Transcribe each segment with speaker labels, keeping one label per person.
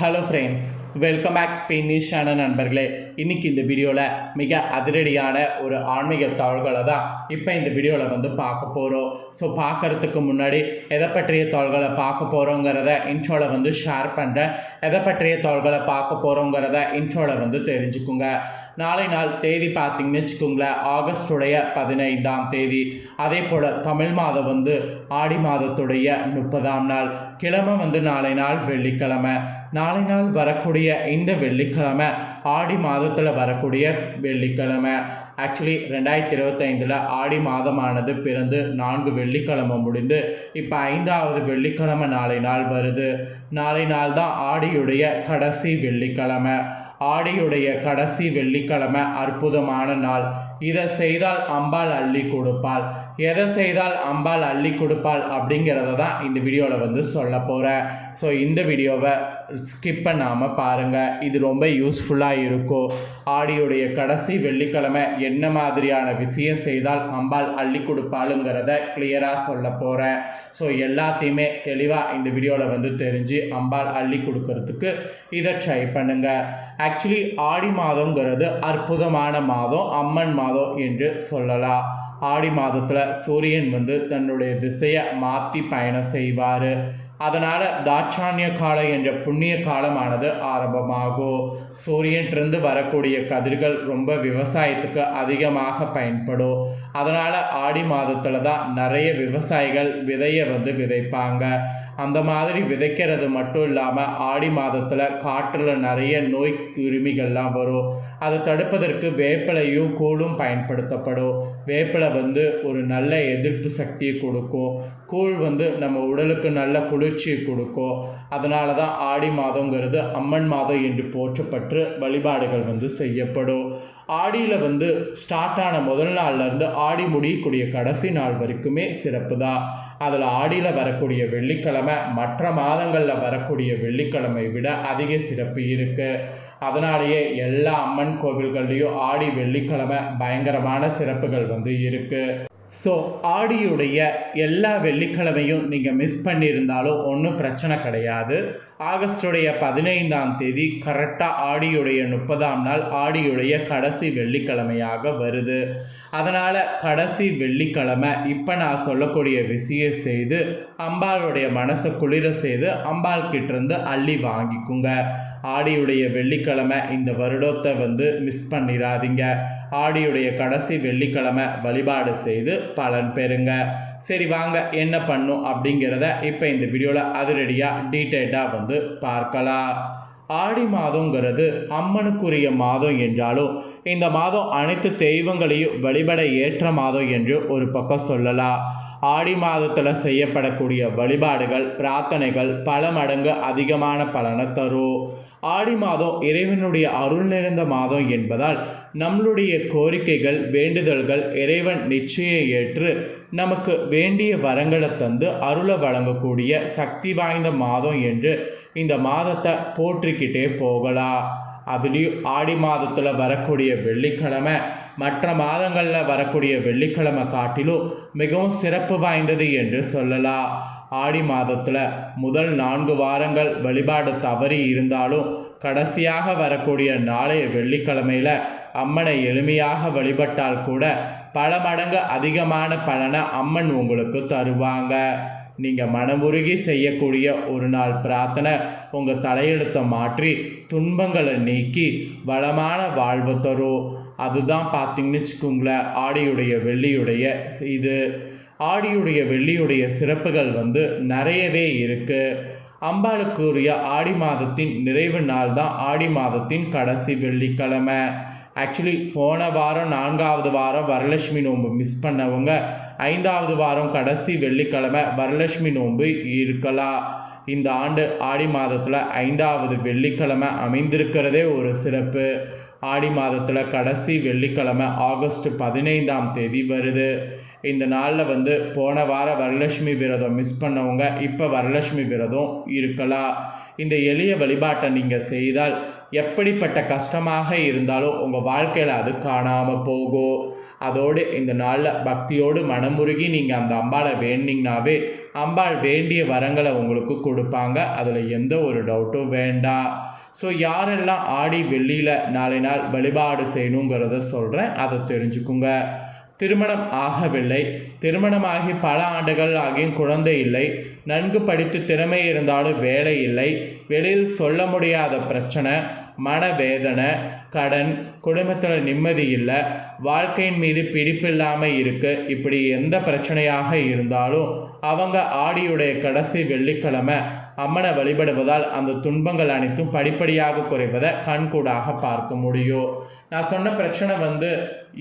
Speaker 1: Hello friends welcome back ஸ்பெயினிஷான நண்பர்களே. இன்னைக்கு இந்த வீடியோவில் மிக அதிரடியான ஒரு ஆன்மீக தாள்களை தான் இப்போ இந்த வீடியோவில் வந்து பார்க்க போகிறோம் ஸோ பார்க்கறதுக்கு முன்னாடி எதை பற்றிய தாள்களை பார்க்க போகிறோங்கிறத இன்ட்ரோவில் வந்து ஷேர் பண்ணுறேன் எதை பற்றிய தாள்களை பார்க்க போகிறோங்கிறத இன்ட்ரோவில் வந்து தெரிஞ்சுக்குங்க. நாளை நாள் தேதி பார்த்தீங்கன்னு வச்சுக்கோங்களேன் ஆகஸ்டுடைய பதினைந்தாம் தேதி. அதே போல் தமிழ் மாதம் வந்து ஆடி மாதத்துடைய முப்பதாம் நாள். கிழமை வந்து நாளை நாள் வெள்ளிக்கிழமை. நாளை நாள் வரக்கூடிய இந்த வெள்ளிக்கிழமை ஆடி மாதத்தில் வரக்கூடிய வெள்ளிக்கிழமை. ஆக்சுவலி ரெண்டாயிரத்தி இருபத்தைந்தில் ஆடி மாதமானது பிறந்து நான்கு வெள்ளிக்கிழமை முடிந்து இப்போ ஐந்தாவது வெள்ளிக்கிழமை நாளை நாள் வருது. நாளை நாள் தான் ஆடியுடைய கடைசி வெள்ளிக்கிழமை. ஆடியுடைய கடைசி வெள்ளிக்கிழமை அற்புதமான நாள். இதை செய்தால் அம்பாள் அள்ளி கொடுப்பாள். எதை செய்தால் அம்பாள் அள்ளி கொடுப்பாள் அப்படிங்கிறத தான் இந்த வீடியோவில் வந்து சொல்ல போகிறேன் ஸோ இந்த வீடியோவை ஸ்கிப் பண்ணாமல் பாருங்கள் இது ரொம்ப யூஸ்ஃபுல்லாக இருக்கும். ஆடியுடைய கடைசி வெள்ளிக்கிழமை என்ன மாதிரியான விஷயம் செய்தால் அம்பாள் அள்ளி கொடுப்பாளுங்கிறத கிளியராக சொல்ல போகிறேன் ஸோ எல்லாத்தையுமே தெளிவாக இந்த வீடியோவில் வந்து தெரிஞ்சு அம்பாள் அள்ளி கொடுக்கறதுக்கு இதை ட்ரை பண்ணுங்கள் ஆக்சுவலி ஆடி மாதங்கிறது அற்புதமான மாதம். அம்மன் மாதம் என்று சொல்லலாம் ஆடி மாதத்தில் சூரியன் வந்து தன்னுடைய திசையை மாற்றி பயணம் செய்வார். அதனால் தாட்சாணிய காலம் என்ற புண்ணிய காலமானது ஆரம்பமாகும். சூரியன்றிருந்து வரக்கூடிய கதிர்கள் ரொம்ப விவசாயத்துக்கு அதிகமாக பயன்படும். அதனால் ஆடி மாதத்தில் தான் நிறைய விவசாயிகள் விதையை வந்து விதைப்பாங்க. அந்த மாதிரி விதைக்கிறது மட்டும் இல்லாமல் ஆடி மாதத்தில் காற்றில் நிறைய நோய் கிருமிகள்லாம் வரும். அதை தடுப்பதற்கு வேப்பிலையும் கூழும் பயன்படுத்தப்படும். வேப்பிலை வந்து ஒரு நல்ல எதிர்ப்பு சக்தியை கொடுக்கும். கூழ் வந்து நம்ம உடலுக்கு நல்ல குளிர்ச்சியை கொடுக்கும். அதனால தான் ஆடி மாதங்கிறது அம்மன் மாதம் என்று போற்றப்பட்டு வழிபாடுகள் வந்து செய்யப்படும். ஆடியில் வந்து ஸ்டார்ட் ஆன முதல் நாள்லேருந்து ஆடி முடியக்கூடிய கடைசி நாள் வரைக்குமே சிறப்பு தான். அதில் ஆடியில் வரக்கூடிய வெள்ளிக்கிழமை மற்ற மாதங்களில் வரக்கூடிய வெள்ளிக்கிழமை விட அதிக சிறப்பு இருக்குது அதனாலேயே எல்லா அம்மன் கோவில்கள்லேயும் ஆடி வெள்ளிக்கிழமை பயங்கரமான சிறப்புகள் வந்து இருக்குது ஸோ ஆடியுடைய எல்லா வெள்ளிக்கிழமையும் நீங்கள் மிஸ் பண்ணியிருந்தாலும் ஒன்றும் பிரச்சனை கிடையாது. ஆகஸ்டுடைய பதினைந்தாம் தேதி கரெக்டாக ஆடியுடைய முப்பதாம் நாள் ஆடியுடைய கடைசி வெள்ளிக்கிழமையாக வருது. அதனால் கடைசி வெள்ளிக்கிழமை இப்போ நான் சொல்லக்கூடிய விஷயம் செய்து அம்பாளுடைய மனசை குளிர செய்து அம்பாள் கிட்டேருந்து அள்ளி வாங்கிக்குங்க. ஆடியுடைய வெள்ளிக்கிழமை இந்த வருடத்தை வந்து மிஸ் பண்ணிடாதீங்க ஆடியுடைய கடைசி வெள்ளிக்கிழமை வழிபாடு செய்து பலன் பெறுங்க. சரி வாங்க என்ன பண்ணும் அப்படிங்கிறத இப்போ இந்த வீடியோவில் அதிரடியாக டீட்டெயில்டாக வந்து பார்க்கலாம். ஆடி மாதங்கிறது அம்மனுக்குரிய மாதம் என்றாலும் இந்த மாதம் அனைத்து தெய்வங்களையும் வழிபட ஏற்ற மாதம் என்று ஒரு பக்கம் சொல்லலாம் ஆடி மாதத்தில் செய்யப்படக்கூடிய வழிபாடுகள் பிரார்த்தனைகள் பல மடங்கு அதிகமான பலனை தரும். ஆடி மாதம் இறைவனுடைய அருள் நிறைந்த மாதம் என்பதால் நம்மளுடைய கோரிக்கைகள் வேண்டுதல்கள் இறைவன் நிச்சயம் ஏற்று நமக்கு வேண்டிய வரங்களை தந்து அருளை வழங்கக்கூடிய சக்தி வாய்ந்த மாதம் என்று இந்த மாதத்தை போற்றிக்கிட்டே போகலாம் அதுலேயும் ஆடி மாதத்தில் வரக்கூடிய வெள்ளிக்கிழமை மற்ற மாதங்களில் வரக்கூடிய வெள்ளிக்கிழமை காட்டிலும் மிகவும் சிறப்பு வாய்ந்தது என்று சொல்லலாம். ஆடி மாதத்தில் முதல் நான்கு வாரங்கள் வழிபாடு தவறி இருந்தாலும் கடைசியாக வரக்கூடிய நாளைய வெள்ளிக்கிழமையில் அம்மனை எளிமையாக வழிபட்டால் கூட பல மடங்கு அதிகமான பலனை அம்மன் உங்களுக்கு தருவாங்க. நீங்கள் மனமுருகி செய்யக்கூடிய ஒரு நாள் பிரார்த்தனை உங்கள் தலையெழுத்தை மாற்றி துன்பங்களை நீக்கி வளமான வாழ்வு தரும். அதுதான் பார்த்தீங்கன்னு வச்சுக்கோங்களேன் ஆடியுடைய வெள்ளியுடைய இது. ஆடியுடைய வெள்ளியுடைய சிறப்புகள் வந்து நிறையவே இருக்குது அம்பாளுக்குரிய ஆடி மாதத்தின் நிறைவு நாள் தான் ஆடி மாதத்தின் கடைசி வெள்ளிக்கிழமை. ஆக்சுவலி போன வாரம் நான்காவது வாரம் வரலட்சுமி நோன்பு மிஸ் பண்ணவங்க ஐந்தாவது வாரம் கடைசி வெள்ளிக்கிழமை வரலட்சுமி நோன்பு இருக்கலாம் இந்த ஆண்டு ஆடி மாதத்தில் ஐந்தாவது வெள்ளிக்கிழமை அமைந்திருக்கிறதே ஒரு சிறப்பு. ஆடி மாதத்தில் கடைசி வெள்ளிக்கிழமை ஆகஸ்ட் பதினைந்தாம் தேதி வருது. இந்த நாளில் வந்து போன வாரம் வரலட்சுமி விரதம் மிஸ் பண்ணவங்க இப்போ வரலட்சுமி விரதம் இருக்கலாம் இந்த எளிய வழிபாட்டை நீங்கள் செய்தால் எப்படிப்பட்ட கஷ்டமாக இருந்தாலும் உங்கள் வாழ்க்கையில் அது காணாமல் போகும். அதோடு இந்த நாளில் பக்தியோடு மனமுருகி நீங்கள் அந்த அம்பாளை வேண்டிங்கனாவே அம்பாள் வேண்டிய வரங்களை உங்களுக்கு கொடுப்பாங்க. அதில் எந்த ஒரு டவுட்டும் வேண்டாம். ஸோ யாரெல்லாம் ஆடி வெள்ளியில் நாளை நாள் வழிபாடு செய்யணுங்கிறத சொல்கிறேன் அதை தெரிஞ்சுக்குங்க. திருமணம் ஆகவில்லை. திருமணமாகி பல ஆண்டுகள் ஆகியும் குழந்தை இல்லை. நன்கு படித்து திறமை இருந்தாலும் வேலை இல்லை. வெளியில் சொல்ல முடியாத பிரச்சனை. மனவேதனை கடன் குடும்பத்தில் நிம்மதி இல்லை வாழ்க்கையின் மீது பிடிப்பில்லாமல் இருக்கு இப்படி எந்த பிரச்சனையாக இருந்தாலும் அவங்க ஆடியுடைய கடைசி வெள்ளிக்கிழமை அம்மனை வழிபடுவதால் அந்த துன்பங்கள் அனைத்தும் படிப்படியாக குறைவதை கண்கூடாக பார்க்க முடியும். நான் சொன்ன பிரச்சனை வந்து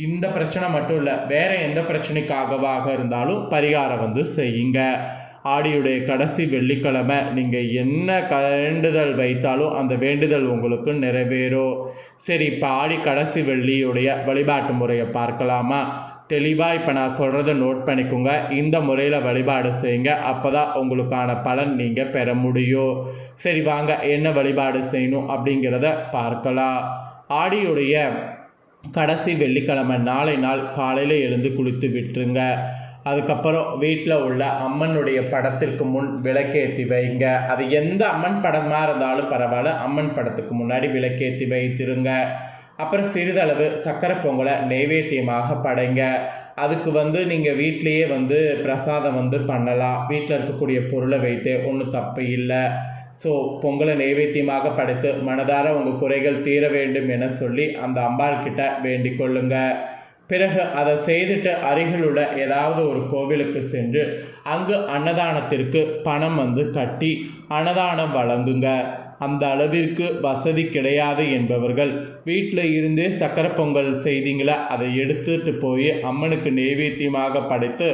Speaker 1: இந்த பிரச்சனை மட்டும் இல்லை வேறு எந்த பிரச்சனைக்காகவாக இருந்தாலும் பரிகாரம் வந்து செய்யுங்க. ஆடியுடைய கடைசி வெள்ளிக்கிழமை நீங்கள் என்ன வேண்டுதல் வைத்தாலும் அந்த வேண்டுதல் உங்களுக்கு நிறைவேறும். சரி இப்போ ஆடி கடைசி வெள்ளியுடைய வழிபாட்டு முறையை பார்க்கலாமா? தெளிவாக இப்போ நான் சொல்கிறத நோட் பண்ணிக்கோங்க. இந்த முறையில் வழிபாடு செய்யுங்க. அப்போ தான் உங்களுக்கான பலன் நீங்கள் பெற முடியும். சரி வாங்க என்ன வழிபாடு செய்யணும் அப்படிங்கிறத பார்க்கலாம். ஆடியுடைய கடைசி வெள்ளிக்கிழமை நாளை நாள் காலையில் எழுந்து குளித்து விட்டுருங்க. அதுக்கப்புறம் வீட்டில் உள்ள அம்மனுடைய படத்திற்கு முன் விளக்கேற்றி வைங்க. அது எந்த அம்மன் படமாக இருந்தாலும் பரவாயில்ல. அம்மன் படத்துக்கு முன்னாடி விளக்கேற்றி வைத்திருங்க. அப்புறம் சிறிதளவு சக்கரை பொங்கலை நைவேத்தியமாக படைங்க. அதுக்கு வந்து நீங்கள் வீட்லேயே வந்து பிரசாதம் வந்து பண்ணலாம். வீட்டில் இருக்கக்கூடிய பொருளை வைத்து ஒன்றும் தப்பு இல்லை. ஸோ பொங்கலை நைவேத்தியமாக படைத்து மனதார உங்கள் குறைகள் தீர வேண்டும் என சொல்லி அந்த அம்பாள் கிட்ட வேண்டிக் கொள்ளுங்கள் பிறகு அதை செய்துட்டு அருகில் உள்ள ஏதாவது ஒரு கோவிலுக்கு சென்று அங்கு அன்னதானத்திற்கு பணம் வந்து கட்டி அன்னதானம் வழங்குங்க. அந்த அளவிற்கு வசதி கிடையாது என்பவர்கள் வீட்டில் இருந்தே சக்கரை பொங்கல் செய்தீங்களா? அதை எடுத்துட்டு போய் அம்மனுக்கு நெய்வேத்தியமாக படைத்து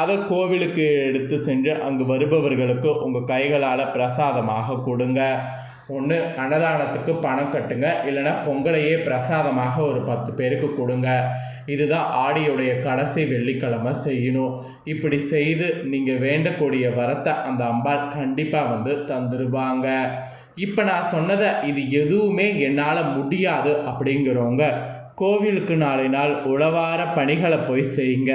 Speaker 1: அதை கோவிலுக்கு எடுத்து சென்று அங்கு வருபவர்களுக்கு உங்கள் கைகளால் பிரசாதமாக கொடுங்க. ஒன்று அன்னதானத்துக்கு பணம் கட்டுங்க இல்லைன்னா பொங்கலையே பிரசாதமாக ஒரு பத்து பேருக்கு கொடுங்க. இதுதான் ஆடியுடைய கடைசி வெள்ளிக்கிழமை செய்யணும். இப்படி செய்து நீங்கள் வேண்டக்கூடிய வரத்தை அந்த அம்பாள் கண்டிப்பாக வந்து தந்துருவாங்க. இப்போ நான் சொன்னதை இது எதுவுமே என்னால் முடியாது அப்படிங்கிறவங்க கோவிலுக்கு நாளை நாள் உழவார பணிகளை போய் செய்யுங்க.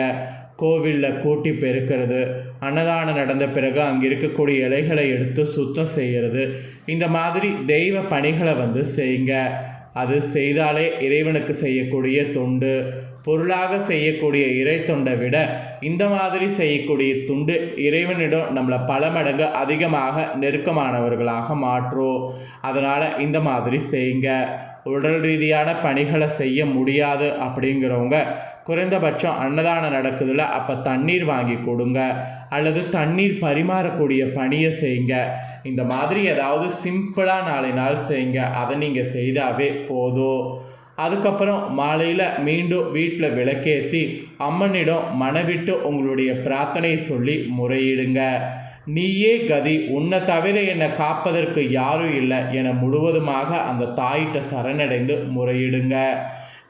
Speaker 1: கோவிலில் கூட்டி பெருக்கிறது அன்னதானம் நடந்த பிறகு அங்கே இருக்கக்கூடிய இலைகளை எடுத்து சுத்தம் செய்கிறது. இந்த மாதிரி தெய்வ பணிகளை வந்து செய்யுங்க. அது செய்தாலே இறைவனுக்கு செய்யக்கூடிய தொண்டு பொருளாக செய்யக்கூடிய இறை தொண்டை விட இந்த மாதிரி செய்யக்கூடிய துண்டு இறைவனிடம் நம்மளை பல மடங்கு அதிகமாக நெருக்கமானவர்களாக மாற்றும். அதனால் இந்த மாதிரி செய்யுங்க. உடல் ரீதியான பணிகளை செய்ய முடியாது அப்படிங்கிறவங்க குறைந்தபட்சம் அன்னதானம் நடக்குதுல அப்போ தண்ணீர் வாங்கி கொடுங்க. அல்லது தண்ணீர் பரிமாறக்கூடிய பணியை செய்யுங்க இந்த மாதிரி ஏதாவது சிம்பிளாக நாளை நாள் செய்யுங்க அதை நீங்கள் செய்தாவே போதும். அதுக்கப்புறம் மாலையில் மீண்டும் வீட்டில் விளக்கேற்றி அம்மனிடம் மனவிட்டு உங்களுடைய பிரார்த்தனையை சொல்லி முறையிடுங்க. நீயே கதி உன்னை தவிர என்னை காப்பதற்கு யாரும் இல்லை என முழுவதுமாக அந்த தாயிட்ட சரணடைந்து முறையிடுங்க.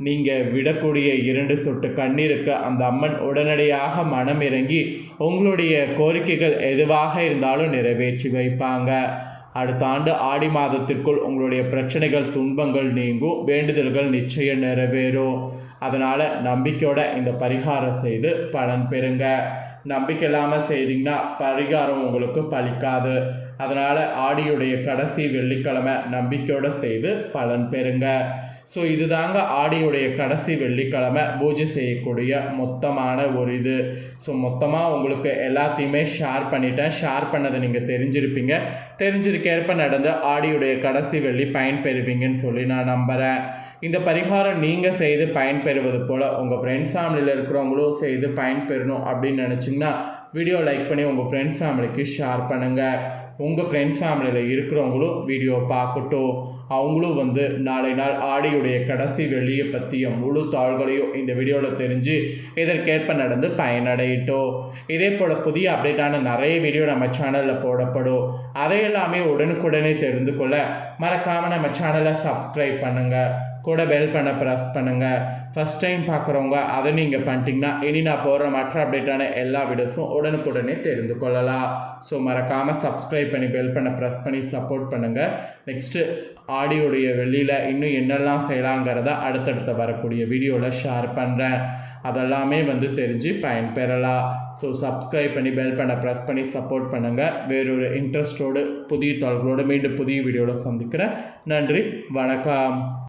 Speaker 1: நீங்கள் விடக்கூடிய இரண்டு சொட்டு கண்ணீருக்கு அந்த அம்மன் உடனடியாக மனம் இறங்கி உங்களுடைய கோரிக்கைகள் எதுவாக இருந்தாலும் நிறைவேற்றி வைப்பாங்க. அடுத்த ஆண்டு ஆடி மாதத்திற்குள் உங்களுடைய பிரச்சனைகள் துன்பங்கள் நீங்கும். வேண்டுதல்கள் நிச்சயம் நிறைவேறும். அதனால் நம்பிக்கையோட இந்த பரிகாரம் செய்து பலன் பெறுங்க. நம்பிக்கை இல்லாமல் செய்தீங்கன்னா பரிகாரம் உங்களுக்கு பலிக்காது. அதனால் ஆடியுடைய கடைசி வெள்ளிக்கிழமை நம்பிக்கையோடு செய்து பலன் பெறுங்க. ஸோ இதுதாங்க ஆடியுடைய கடைசி வெள்ளிக்கிழமை. பூஜை செய்யக்கூடிய மொத்தமான ஒரு இது. ஸோ மொத்தமாக உங்களுக்கு எல்லாத்தையுமே ஷேர் பண்ணிட்டேன். ஷேர் பண்ணதை நீங்கள் தெரிஞ்சிருப்பீங்க. தெரிஞ்சதுக்கேற்ப நடந்த ஆடியுடைய கடைசி வெள்ளி பயன்பெறுவீங்கன்னு சொல்லி நான் நம்புகிறேன் இந்த பரிகாரம் நீங்கள் செய்து பயன்பெறுவது போல் உங்கள் ஃப்ரெண்ட்ஸ் ஃபேமிலியில் இருக்கிறவங்களும் செய்து பயன்பெறணும் அப்படின்னு நினச்சிங்கன்னா வீடியோ லைக் பண்ணி உங்கள் ஃப்ரெண்ட்ஸ் ஃபேமிலிக்கு ஷேர் பண்ணுங்கள் உங்கள் ஃப்ரெண்ட்ஸ் ஃபேமிலியில் இருக்கிறவங்களும் வீடியோ பார்க்கட்டும். அவங்களும் வந்து நாளை நாள் ஆடியுடைய கடைசி வெளியை பற்றிய முழு தாள்களையும் இந்த வீடியோவில் தெரிஞ்சு இதற்கேற்ப நடந்து பயனடையிட்டோம். இதே போல் புதிய அப்டேட்டான நிறைய வீடியோ நம்ம சேனலில் போடப்படும். அதையெல்லாமே உடனுக்குடனே தெரிந்து கொள்ள மறக்காமல் நம்ம சேனலை சப்ஸ்கிரைப் பண்ணுங்கள் கூட பெல் பண்ண ப்ரெஸ் பண்ணுங்கள் ஃபஸ்ட் டைம் பார்க்குறவங்க அதை நீங்கள் பண்ணிட்டீங்கன்னா இனி நான் போடுற மற்ற அப்டேட்டான எல்லா வீடியோஸும் உடனுக்குடனே தெரிந்து கொள்ளலாம். ஸோ மறக்காமல் சப்ஸ்கிரைப் பண்ணி பெல் பண்ண ப்ரெஸ் பண்ணி சப்போர்ட் பண்ணுங்கள் நெக்ஸ்ட்டு ஆடியோடைய வெளியில் இன்னும் என்னெல்லாம் செய்யலாங்கிறத அடுத்தடுத்த வரக்கூடிய வீடியோவில் ஷேர் பண்ணுறேன் அதெல்லாமே வந்து தெரிஞ்சு பயன்பெறலாம். ஸோ சப்ஸ்கிரைப் பண்ணி பெல் பண்ண ப்ரெஸ் பண்ணி சப்போர்ட் பண்ணுங்கள் வேறொரு இன்ட்ரெஸ்டோடு புதிய தகவலோடு மீண்டும் புதிய வீடியோவில் சந்திக்கிறேன். நன்றி வணக்கம்.